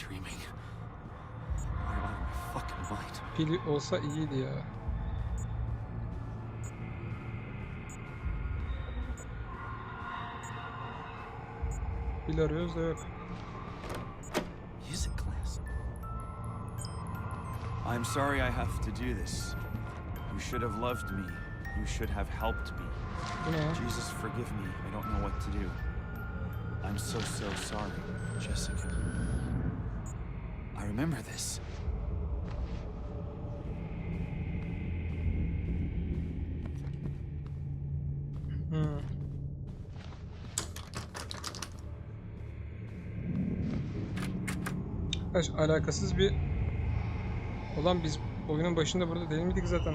dreaming. Or am I out of my fucking mind? Pili olsa iyiydi ya. Pil arıyoruz da yok. Music class. I'm sorry I have to do this. You should have loved me. You should have helped me. Ne? Jesus, forgive me. I don't know what to do. I'm so, so sorry, Jessica. Remember this. Hmm. Alakasız bir... Ulan biz oyunun başında burada değil miydik zaten?